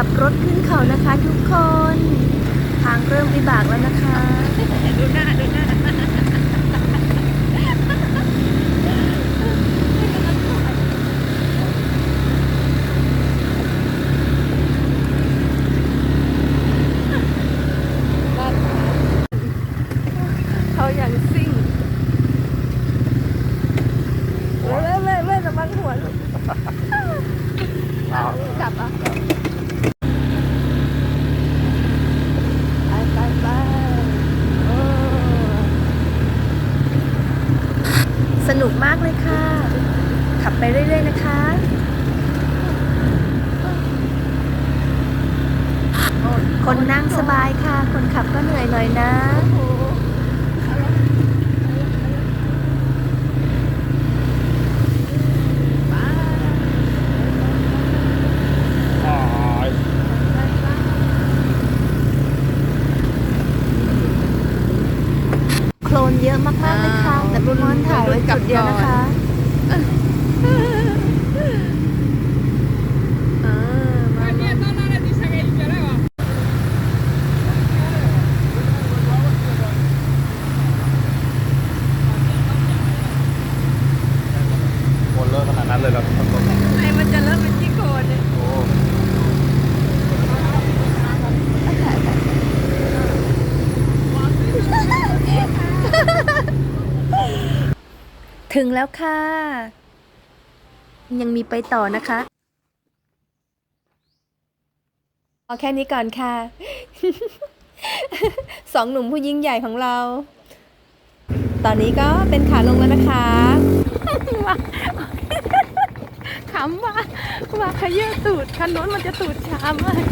ขับรถขึ้นเขานะคะทุกคน ทางเริ่มวิบากแล้วนะคะ ดูหน้าดูหน้าเขาอย่างซิ่งเว้ยเว้ยเว้ยระวังหัวลูก กลับอะ นุกมากเลยค่ะ ขับไปเรื่อย ๆ นะคะคนนั่งสบายค่ะ คนขับก็เหนื่อยหน่อยนะ โคล นเยอะมากๆเลยค่ะแต่พี่มอนถ่ายไว้จุดเดียวนะคะ เออมามา คนเลิกขนาดนั้นเลยเหรอ ไอ้มันจะเริ่มเป็นที่โคนเนี่ย โอ้ ถึงแล้วค่ะ ยังมีไปต่อนะคะเอาแค่นี้ก่อนค่ะ สองหนุ่มผู้ยิ่งใหญ่ของเรา ตอนนี้ก็เป็นขาลงแล้วนะคะขำว่าว่าขยื่นตูดคันโน้นมันจะตูดช้ามาก